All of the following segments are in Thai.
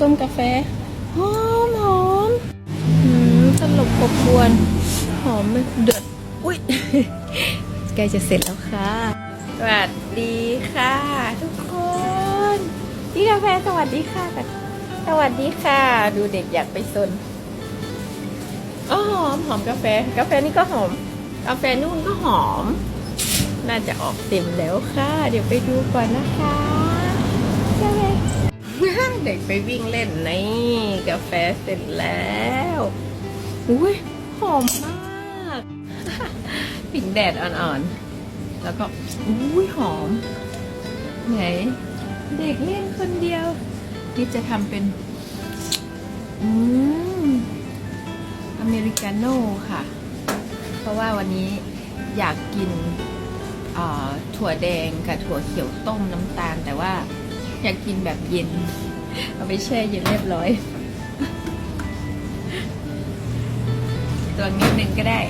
ต้มกาแฟหอมหอมอืมตลบกบกวนหอมไหมเดือดอุ้ยใกล้จะเสร็จแล้วค่ะ สวัสดีค่ะ ทุกคนพี่กาแฟสวัสดีค่ะ สวัสดีค่ะ ดูเด็กอยากไปซนอ๋อหอมหอมกาแฟ กาแฟนี่ก็หอม กาแฟนู่นก็หอม น่าจะออกเต็มแล้วค่ะ เดี๋ยวไปดูก่อนนะคะใช่ไหม เด็กไปวิ่งเล่นนี่กาแฟเสร็จแล้วอุ้ยหอมมากผิงแดดอ่อนๆ แล้วก็อุ้ยหอม ไหน เด็กเล่นคนเดียวนี่จะทำเป็นอืมอเมริกาโน่ค่ะ เพราะว่าวันนี้อยากกินเอ่อถั่วแดงกับถั่วเขียวต้มน้ำตาล แต่ว่าอยากกินแบบเย็น เอาไปแช่เย็นเรียบร้อยตัวนิดนึงก็ได้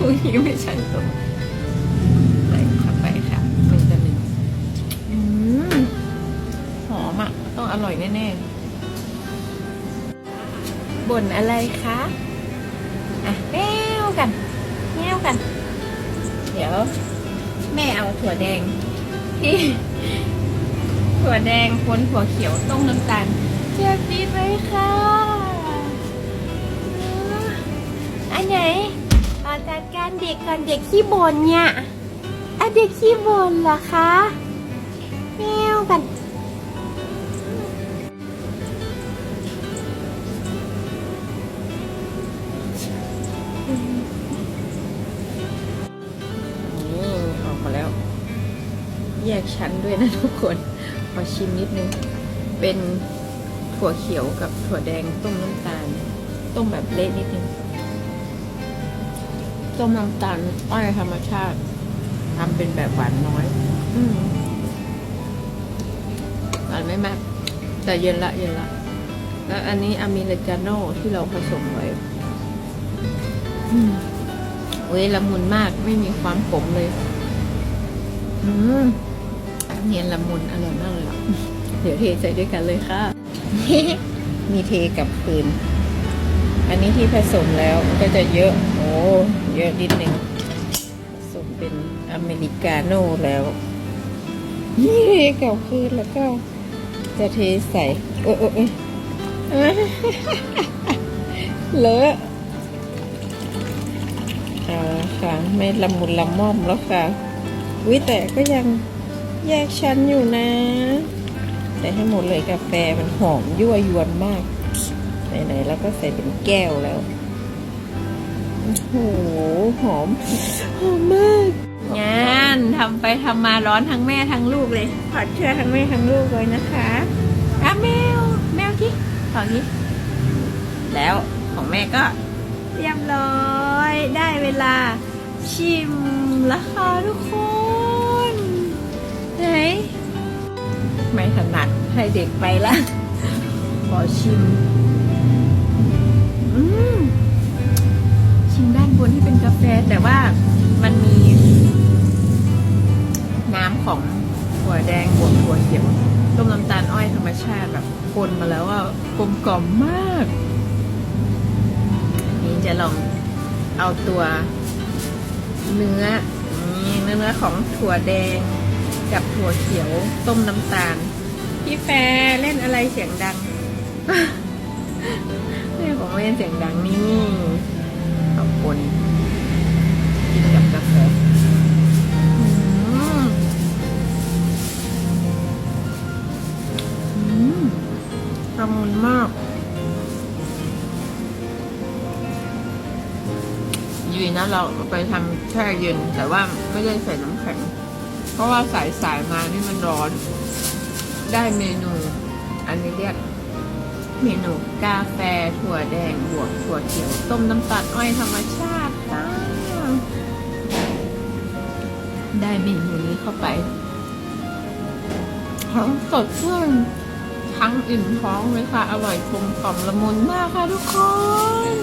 อุ้ยไม่ช่างตัวใส่เข้าไปค่ะหนึ่งต่อหนึ่งหอมอะ ต้องอร่อยแน่ๆบ่นอะไรคะอะแมวกันแมวกัน เดี๋ยว แม่เอาถั่วแดงที่ ถั่วแดงคนถั่วเขียวต้มน้ำตาลเจ็บดีไหมคะอันไหนเอาจัดการเด็กก่อนเด็กขี้บ่นเนี่ยอะเด็กขี้บ่นเหรอคะแมวกัน ชั้นด้วยนะทุกคน ขอชิมนิดนึง เป็นถั่วเขียวกับถั่วแดงต้มน้ำตาล ต้มแบบเละนิดนึง ต้มน้ำตาลอ้อยธรรมชาติทำเป็นแบบหวานน้อย อืมหวานไม่มาก แต่เย็นละเย็นละ แล้วอันนี้อเมริกาโน่ที่เราผสมไว้ อืมเว้ยละมุนมากไม่มีความขมเลย อืม เนียนละมุนอร่อยมากเลยอะเดี๋ยวเทใส่ด้วยกันเลยค่ะ มีเทกับคืน อันนี้ที่ผสมแล้วมันก็จะเยอะ โอ้เยอะนิดนึงผสมเป็นอเมริกาโน่แล้วนี่เทกับคืนแล้วก็ จะเทใส่เออเออเออเลอะเอาละค่ะไม่ละมุนละม่อมแล้วค่ะวิแต่ก็ยัง แยกชั้นอยู่นะ ใส่ให้หมดเลยกาแฟมันหอมยั่วยวนมาก ไหนๆแล้วก็ใส่เป็นแก้วแล้ว โอ้โห หอม หอมมากงานทำไปทำมาร้อนทั้งแม่ทั้งลูกเลยถอดเชือกทั้งแม่ทั้งลูกเลยนะคะอะแมว แมวที่ถอดนี้ แล้วของแม่ก็เรียบร้อย ได้เวลาชิมแล้วค่ะทุกคน ไหน ไม่ถนัดให้เด็กไปละ ขอชิม อืม ชิมด้านบนที่เป็นกาแฟ แต่ว่ามันมี น้ำของถั่วแดงบวกถั่วเขียวต้มน้ำตาลอ้อยธรรมชาติแบบคนมาแล้วว่ากลมกล่อมมาก นี่จะลองเอาตัวเนื้อนี่เนื้อของถั่วแดง กับถั่วเขียวต้มน้ำตาล พี่แฟร์เล่นอะไรเสียงดังแม่ของเล่นเสียงดังนี่ขอบคุณกินกับกาแฟอืมอืมละมุนมากยีนะเราไปทำแช่เย็นแต่ว่าไม่ได้ใส่น้ำแข็ง เพราะว่าสายสายมานี่มันร้อน ได้เมนู อันนี้เรียกเมนูกาแฟถั่วแดงบวกถั่วเขียว ต้มน้ำตาลอ้อยธรรมชาติจ้าได้เมนูนี้เข้าไปทั้งสดชื่นทั้งอิ่มท้องเลยค่ะ อร่อยกลมกล่อมละมุนมากค่ะทุกคน